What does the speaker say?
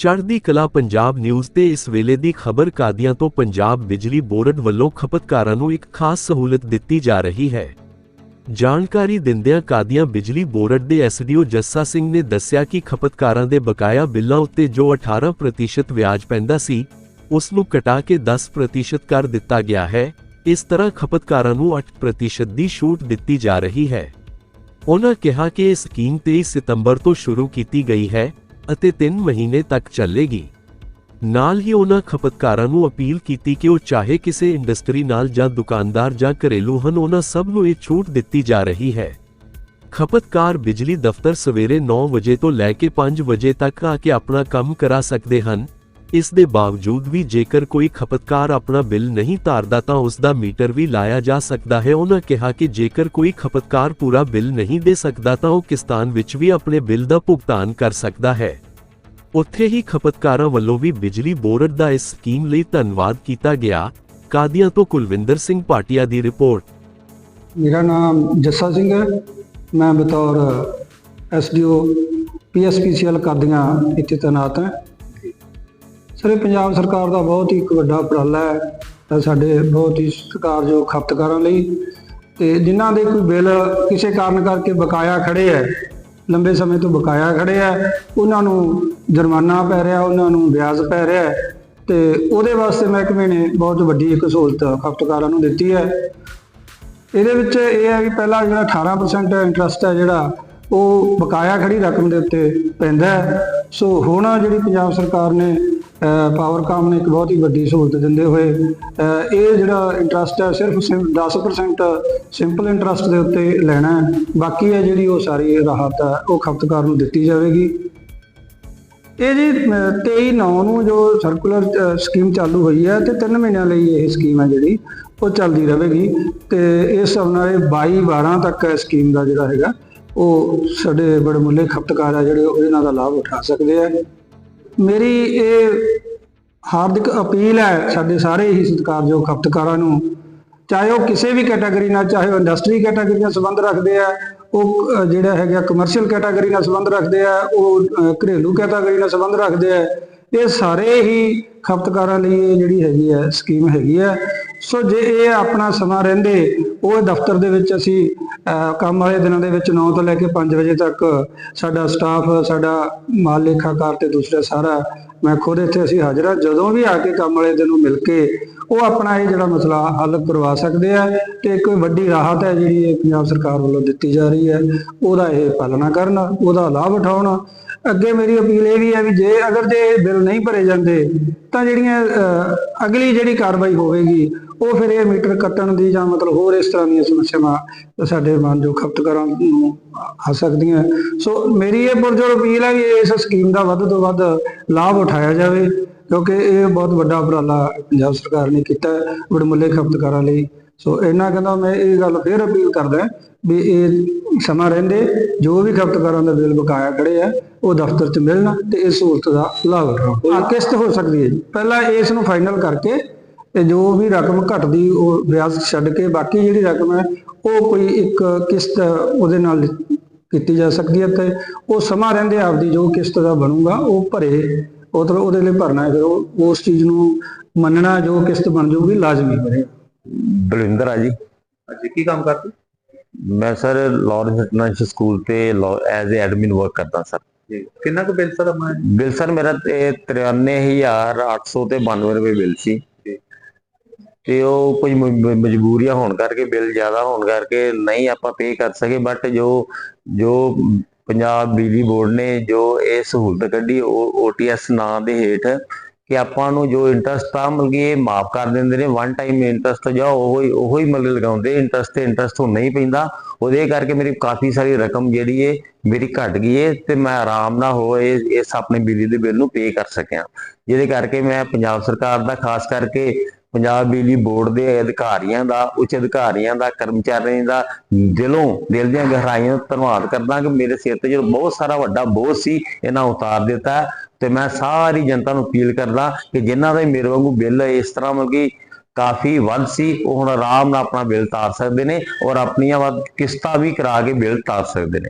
ਚੜ੍ਹਦੀ ਕਲਾ ਪੰਜਾਬ ਨਿਊਜ਼ ਤੇ ਇਸ ਵੇਲੇ ਦੀ ਖਬਰ ਕਾਦੀਆਂ ਤੋਂ ਪੰਜਾਬ ਬਿਜਲੀ ਬੋਰਡ ਵੱਲੋਂ ਖਪਤਕਾਰਾਂ ਨੂੰ ਇੱਕ ਖਾਸ ਸਹੂਲਤ ਦਿੱਤੀ ਜਾ ਰਹੀ ਹੈ। ਜਾਣਕਾਰੀ ਦਿੰਦਿਆਂ ਕਾਦੀਆਂ ਬਿਜਲੀ ਬੋਰਡ ਦੇ ਐਸਡੀਓ ਜੱਸਾ ਸਿੰਘ ਨੇ ਦੱਸਿਆ ਕਿ ਖਪਤਕਾਰਾਂ ਦੇ ਬਕਾਇਆ ਬਿੱਲਾਂ ਉੱਤੇ ਜੋ 18% ਵਿਆਜ ਪੈਂਦਾ ਸੀ, ਉਸ ਨੂੰ ਘਟਾ ਕੇ 10% ਕਰ ਦਿੱਤਾ ਗਿਆ ਹੈ। ਇਸ ਤਰ੍ਹਾਂ ਖਪਤਕਾਰਾਂ ਨੂੰ 8% ਦੀ ਛੂਟ ਦਿੱਤੀ ਜਾ ਰਹੀ ਹੈ। ਉਹਨਾਂ ਕਿਹਾ ਕਿ ਇਹ ਸਕੀਮ 23 ਸਤੰਬਰ ਤੋਂ ਸ਼ੁਰੂ ਕੀਤੀ ਗਈ ਹੈ। ਅਤੇ 3 ਮਹੀਨੇ ਤੱਕ ਚੱਲੇਗੀ। ਨਾਲ ਹੀ ਉਹਨਾਂ ਖਪਤਕਾਰਾਂ ਨੂੰ ਅਪੀਲ ਕੀਤੀ ਕਿ ਉਹ ਚਾਹੇ ਕਿਸੇ ਇੰਡਸਟਰੀ ਨਾਲ ਜਾਂ ਦੁਕਾਨਦਾਰ ਜਾਂ ਘਰੇਲੂ ਹਨ, ਉਹਨਾਂ ਸਭ ਨੂੰ ਇਹ ਛੂਟ ਦਿੱਤੀ ਜਾ ਰਹੀ ਹੈ। ਖਪਤਕਾਰ ਬਿਜਲੀ ਦਫ਼ਤਰ ਸਵੇਰੇ 9 ਵਜੇ ਤੋਂ ਲੈ ਕੇ 5 ਵਜੇ ਤੱਕ ਆ ਕੇ ਆਪਣਾ ਕੰਮ ਕਰਾ ਸਕਦੇ ਹਨ। ਇਸ ਦੇ ਬਾਵਜੂਦ ਵੀ ਜੇਕਰ ਕੋਈ ਖਪਤਕਾਰ ਆਪਣਾ ਬਿੱਲ ਨਹੀਂ ਤਾਰਦਾ ਤਾਂ ਉਸ ਦਾ ਮੀਟਰ ਵੀ ਲਾਇਆ ਜਾ ਸਕਦਾ ਹੈ। ਉਹਨਾਂ ਕਿਹਾ ਕਿ ਜੇਕਰ ਕੋਈ ਖਪਤਕਾਰ ਪੂਰਾ ਬਿੱਲ ਨਹੀਂ ਦੇ ਸਕਦਾ ਤਾਂ ਉਹ ਕਿਸ਼ਤਾਨ ਵਿੱਚ ਵੀ ਆਪਣੇ ਬਿੱਲ ਦਾ ਭੁਗਤਾਨ ਕਰ ਸਕਦਾ ਹੈ। ਉੱਥੇ ਹੀ ਖਪਤਕਾਰਾਂ ਵੱਲੋਂ ਵੀ ਬਿਜਲੀ ਬੋਰਡ ਦਾ ਇਸ ਸਕੀਮ ਲਈ ਧੰਨਵਾਦ ਕੀਤਾ ਗਿਆ। ਕਾਦੀਆਂ ਤੋਂ ਕੁਲਵਿੰਦਰ ਸਿੰਘ ਭਾਟੀਆ ਦੀ ਰਿਪੋਰਟ। ਮੇਰਾ ਨਾਮ ਜੱਸਾ ਸਿੰਘ ਹੈ। ਮੈਂ ਬਤੌਰ ਐਸਡੀਓ ਪੀਐਸਪੀਸੀਐਲ ਕਰਦੀਆਂ ਇੱਥੇ ਤੈਨਾਤ ਹਾਂ। ਸਰ ਪੰਜਾਬ ਸਰਕਾਰ ਦਾ ਬਹੁਤ ਹੀ ਇੱਕ ਵੱਡਾ ਉਪਰਾਲਾ ਹੈ। ਤਾਂ ਸਾਡੇ ਬਹੁਤ ਹੀ ਸਤਿਕਾਰਯੋਗ ਖਪਤਕਾਰਾਂ ਲਈ। ਤੇ ਜਿਨ੍ਹਾਂ ਦੇ ਕੋਈ ਬਿੱਲ ਕਿਸੇ ਕਾਰਨ ਕਰਕੇ ਬਕਾਇਆ ਖੜੇ ਹੈ ਲੰਬੇ ਸਮੇਂ ਤੋਂ ਬਕਾਇਆ ਖੜੇ ਹੈ ਉਹਨਾਂ ਨੂੰ ਜੁਰਮਾਨਾ ਪੈ ਰਿਹਾ, ਉਹਨਾਂ ਨੂੰ ਵਿਆਜ ਪੈ ਰਿਹਾ ਹੈ ਤੇ ਉਹਦੇ ਵਾਸਤੇ ਮਹਿਕਮੇ ਨੇ ਬਹੁਤ ਵੱਡੀ ਇੱਕ ਸਹੂਲਤ ਖਪਤਕਾਰਾਂ ਨੂੰ ਦਿੱਤੀ ਹੈ। ਇਹਦੇ ਵਿੱਚ ਇਹ ਹੈ ਕਿ ਪਹਿਲਾਂ ਜਿਹੜਾ 18% ਇੰਟਰਸਟ ਹੈ ਜਿਹੜਾ, ਉਹ ਬਕਾਇਆ ਖੜੀ ਰਕਮ ਦੇ ਉੱਤੇ ਪੈਂਦਾ ਹੈ। ਸੋ ਹੁਣ ਜਿਹੜੀ ਪੰਜਾਬ ਸਰਕਾਰ ਨੇ ਪਾਵਰਕਾਮ ਨੇ ਇੱਕ ਬਹੁਤ ਹੀ ਵੱਡੀ ਸਹੂਲਤ ਦਿੰਦੇ ਹੋਏ ਇਹ ਜਿਹੜਾ ਇੰਟਰਸਟ ਹੈ ਸਿਰਫ ਸਿੰ- 10% ਸਿੰਪਲ ਇੰਟਰਸਟ ਦੇ ਉੱਤੇ ਲੈਣਾ ਹੈ। ਬਾਕੀ ਹੈ ਜਿਹੜੀ ਉਹ ਸਾਰੀ ਰਾਹਤ ਹੈ, ਉਹ ਖਪਤਕਾਰ ਨੂੰ ਦਿੱਤੀ ਜਾਵੇਗੀ। ਇਹ ਜੀ 23 ਨੌ ਨੂੰ ਜੋ ਸਰਕੂਲਰ ਸਕੀਮ ਚਾਲੂ ਹੋਈ ਹੈ ਤੇ 3 ਮਹੀਨਿਆਂ ਲਈ ਇਹ ਸਕੀਮ ਹੈ ਜਿਹੜੀ, ਉਹ ਚੱਲਦੀ ਰਹੇਗੀ। ਤੇ ਇਸ ਹਿਸਾਬ ਨਾਲ ਇਹ 22 12 ਤੱਕ ਸਕੀਮ ਦਾ ਜਿਹੜਾ ਹੈਗਾ, ਉਹ ਸਾਡੇ ਬੜੇ ਮੁੱਲੇ ਖਪਤਕਾਰ ਆ ਜਿਹੜੇ ਇਹਨਾਂ ਦਾ ਲਾਭ ਉਠਾ ਸਕਦੇ ਆ। ਮੇਰੀ ਇਹ ਹਾਰਦਿਕ ਅਪੀਲ ਹੈ ਸਾਡੇ ਸਾਰੇ ਹੀ ਸਤਿਕਾਰਯੋਗ ਖਪਤਕਾਰਾਂ ਨੂੰ, ਚਾਹੇ ਉਹ ਕਿਸੇ ਵੀ ਕੈਟਾਗਰੀ ਨਾਲ, ਚਾਹੇ ਉਹ ਇੰਡਸਟਰੀ ਕੈਟਾਗਰੀ ਨਾਲ ਸੰਬੰਧ ਰੱਖਦੇ ਆ, ਉਹ ਜਿਹੜਾ ਹੈਗਾ ਕਮਰਸ਼ੀਅਲ ਕੈਟਾਗਰੀ ਨਾਲ ਸੰਬੰਧ ਰੱਖਦੇ ਆ, ਉਹ ਘਰੇਲੂ ਕੈਟਾਗਰੀ ਨਾਲ ਸੰਬੰਧ ਰੱਖਦੇ ਆ, ਇਹ ਸਾਰੇ ਹੀ ਖਪਤਕਾਰਾਂ ਲਈ ਇਹ ਜਿਹੜੀ ਹੈਗੀ ਹੈ ਸਕੀਮ ਹੈਗੀ ਹੈ। ਸੋ ਜੇ ਇਹ ਆਪਣਾ ਸਮਾਂ ਰਹਿੰਦੇ ਉਹ ਦਫ਼ਤਰ ਦੇ ਵਿੱਚ ਅਸੀਂ ਅ, ਕੰਮ ਵਾਲੇ ਦਿਨਾਂ ਦੇ ਵਿੱਚ 9 ਤੋਂ ਲੈ ਕੇ 5 ਵਜੇ ਤੱਕ ਸਾਡਾ ਸਟਾਫ ਸਾਡਾ ਮਾਲ ਲੇਖਾਕਾਰ ਤੇ ਦੂਸਰਾ ਸਾਰਾ ਮੈਂ ਖੁਦ ਇੱਥੇ ਅਸੀਂ ਹਾਜ਼ਰ ਹਾਂ। ਜਦੋਂ ਵੀ ਆ ਕੇ ਕੰਮ ਵਾਲੇ ਦਿਨ ਨੂੰ ਮਿਲ ਕੇ ਉਹ ਆਪਣਾ ਇਹ ਜਿਹੜਾ ਮਸਲਾ ਹੱਲ ਕਰਵਾ ਸਕਦੇ ਆ ਤੇ ਇੱਕ ਵੱਡੀ ਰਾਹਤ ਹੈ ਜਿਹੜੀ ਇਹ ਪੰਜਾਬ ਸਰਕਾਰ ਵੱਲੋਂ ਦਿੱਤੀ ਜਾ ਰਹੀ ਹੈ ਉਹਦਾ ਇਹ ਪਾਲਣਾ ਕਰਨ ਉਹਦਾ ਲਾਭ ਉਠਾਉਣ। ਅੱਗੇ ਮੇਰੀ ਅਪੀਲ ਇਹ ਵੀ ਹੈ ਵੀ ਜੇ ਅਗਰ ਜੇ ਇਹ ਬਿੱਲ ਨਹੀਂ ਭਰੇ ਜਾਂਦੇ ਤਾਂ ਜਿਹੜੀਆਂ ਅਹ, ਅਗਲੀ ਜਿਹੜੀ ਕਾਰਵਾਈ ਹੋਵੇਗੀ ਉਹ ਫਿਰ ਇਹ ਮੀਟਰ ਕੱਟਣ ਦੀ ਜਾਂ ਮਤਲਬ ਹੋਰ ਇਸ ਤਰ੍ਹਾਂ ਦੀਆਂ ਸਮੱਸਿਆਵਾਂ ਸਾਡੇ ਮਾਨਯੋਗ ਖਪਤਕਾਰਾਂ ਨੂੰ ਆ ਸਕਦੀਆਂ। ਸੋ ਮੇਰੀ ਇਹ ਪੁਰਜੋਰ ਅਪੀਲ ਹੈ ਵੀ ਇਸ ਸਕੀਮ ਦਾ ਵੱਧ ਤੋਂ ਵੱਧ ਲਾਭ ਉਠਾਇਆ ਜਾਵੇ ਕਿਉਂਕਿ ਇਹ ਬਹੁਤ ਵੱਡਾ ਉਪਰਾਲਾ ਪੰਜਾਬ ਸਰਕਾਰ ਨੇ ਕੀਤਾ ਵਡਮੁੱਲੇ ਖਪਤਕਾਰਾਂ ਲਈ। ਸੋ ਇਹਨਾਂ ਕਹਿੰਦਾ ਮੈਂ ਇਹ ਗੱਲ ਫੇਰ ਅਪੀਲ ਕਰਦਾ ਵੀ ਇਹ ਸਮਾਂ ਰਹਿੰਦੇ ਜੋ ਵੀ ਖਪਤਕਾਰਾਂ ਦਾ ਬਿੱਲ ਬਕਾਇਆ ਖੜੇ ਆ ਉਹ ਦਫ਼ਤਰ 'ਚ ਮਿਲਣ ਤੇ ਇਸ ਸਹੂਲਤ ਦਾ ਲਾਭ ਉਠਾਉਣ। ਕਿਸ਼ਤ ਹੋ ਸਕਦੀ ਹੈ ਜੀ। ਪਹਿਲਾਂ ਇਸ ਨੂੰ ਫਾਈਨਲ ਕਰਕੇ ਤੇ ਜੋ ਵੀ ਰਕਮ ਘਟਦੀ ਉਹ ਵਿਆਜ ਛੱਡ ਕੇ ਬਾਕੀ ਜਿਹੜੀ ਰਕਮ ਹੈ ਉਹ ਕੋਈ ਇੱਕ ਕਿਸ਼ਤ ਉਹਦੇ ਨਾਲ ਕੀਤੀ ਜਾ ਸਕਦੀ ਹੈ ਤੇ ਉਹ ਸਮਾਂ ਰਹਿੰਦੇ ਆਪਦੀ ਜੋ ਕਿਸ਼ਤ ਦਾ ਬਣੂਗਾ ਉਹ ਭਰੇ ਮਤਲਬ ਉਹਦੇ ਲਈ ਭਰਨਾ ਹੈ ਫਿਰ ਉਹ ਉਸ ਚੀਜ਼ ਨੂੰ ਮੰਨਣਾ ਜੋ ਕਿਸ਼ਤ ਬਣ ਜਾਊਗੀ ਲਾਜ਼ਮੀ ਬਣੇਗਾ ਬਲਵਿੰਦਰ ਆ ਜੀ। ਅੱਛਾ ਕੀ ਕੰਮ ਕਰਦੇ? ਮੈਂ ਸਰ ਲਾਰੈਂਸ ਇੰਟਰਨੈਸ਼ਨਲ ਸਕੂਲ ਤੇ ਐਜ਼ ਅ ਐਡਮਿਨ ਵਰਕ ਕਰਦਾ ਸਰ। ਜੀ ਕਿੰਨਾ ਕੁ ਬਿੱਲ ਸਰ ਆਪਣਾ? ਬਿੱਲ ਸਰ ਮੇਰਾ ਤੇ 93800 ਤੇ 92 ਰੁਪਏ ਬਿੱਲ ਸੀ। ਤੇ ਉਹ ਕੁਝ ਮਜਬੂਰੀਆਂ ਹੋਣ ਕਰਕੇ, ਬਿੱਲ ਜ਼ਿਆਦਾ ਹੋਣ ਕਰਕੇ ਨਹੀਂ ਆਪਾਂ ਪੇ ਕਰ ਸਕੇ ਬਟ ਜੋ ਜੋ ਪੰਜਾਬ ਬਿਜਲੀ ਬੋਰਡ ਨੇ ਜੋ ਇਹ ਸਹੂਲਤ ਕੱਢੀ, ਉਹ OTS ਨਾਂ ਦੇ ਹੇਠ ਕਿ ਆਪਾਂ ਨੂੰ ਜੋ ਇੰਟਰਸਟ ਆ, ਮਤਲਬ ਕਿ ਇਹ ਮਾਫ ਕਰ ਦਿੰਦੇ ਨੇ ਵਨ ਟਾਈਮ ਇੰਟਰਸਟ ਜਾਂ ਉਹ ਹੀ ਉਹ ਹੀ ਮਤਲਬ ਲਗਾਉਂਦੇ ਇੰਟਰਸਟ ਤੇ ਇੰਟਰਸਟ ਹੁਣ ਨਹੀਂ ਪੈਂਦਾ, ਉਹਦੇ ਕਰਕੇ ਮੇਰੀ ਕਾਫੀ ਸਾਰੀ ਰਕਮ ਜਿਹੜੀ ਏ, ਮੇਰੀ ਘਟ ਗਈ ਏ, ਤੇ ਮੈਂ ਆਰਾਮ ਨਾਲ ਹੋ ਇਹ, ਇਸ ਆਪਣੇ ਬਿਜਲੀ ਦੇ ਬਿੱਲ ਨੂੰ ਪੇ ਕਰ ਸਕਿਆ। ਜਿਹਦੇ ਕਰਕੇ ਮੈਂ ਪੰਜਾਬ ਸਰਕਾਰ ਦਾ, ਖਾਸ ਕਰਕੇ ਪੰਜਾਬ ਬਿਜਲੀ ਬੋਰਡ ਦੇ ਅਧਿਕਾਰੀਆਂ ਦਾ, ਉੱਚ ਅਧਿਕਾਰੀਆਂ ਦਾ, ਕਰਮਚਾਰੀਆਂ ਦਾ ਦਿਲੋਂ, ਦਿਲ ਦੀਆਂ ਗਹਿਰਾਈਆਂ ਧੰਨਵਾਦ ਕਰਦਾ ਕਿ ਮੇਰੇ ਸਿਰ ਤੇ ਜੋ ਬਹੁਤ ਸਾਰਾ ਵੱਡਾ ਬੋਝ ਸੀ, ਇਹਨਾਂ ਉਤਾਰ ਦਿੱਤਾ ਹੈ ਤੇ ਮੈਂ ਸਾਰੀ ਜਨਤਾ ਨੂੰ ਅਪੀਲ ਕਰਦਾ ਕਿ ਜਿਨ੍ਹਾਂ ਦਾ ਮੇਰੇ ਵਾਂਗੂ ਬਿੱਲ ਇਸ ਤਰ੍ਹਾਂ ਮਤਲਬ ਕਿ ਕਾਫੀ ਵੱਧ ਸੀ, ਉਹ ਹੁਣ ਆਰਾਮ ਨਾਲ ਆਪਣਾ ਬਿੱਲ ਤਾਰ ਸਕਦੇ ਨੇ ਔਰ ਆਪਣੀਆਂ ਵੱਧ ਕਿਸ਼ਤਾਂ ਵੀ ਕਰਾ ਕੇ ਬਿੱਲ ਤਾਰ ਸਕਦੇ ਨੇ।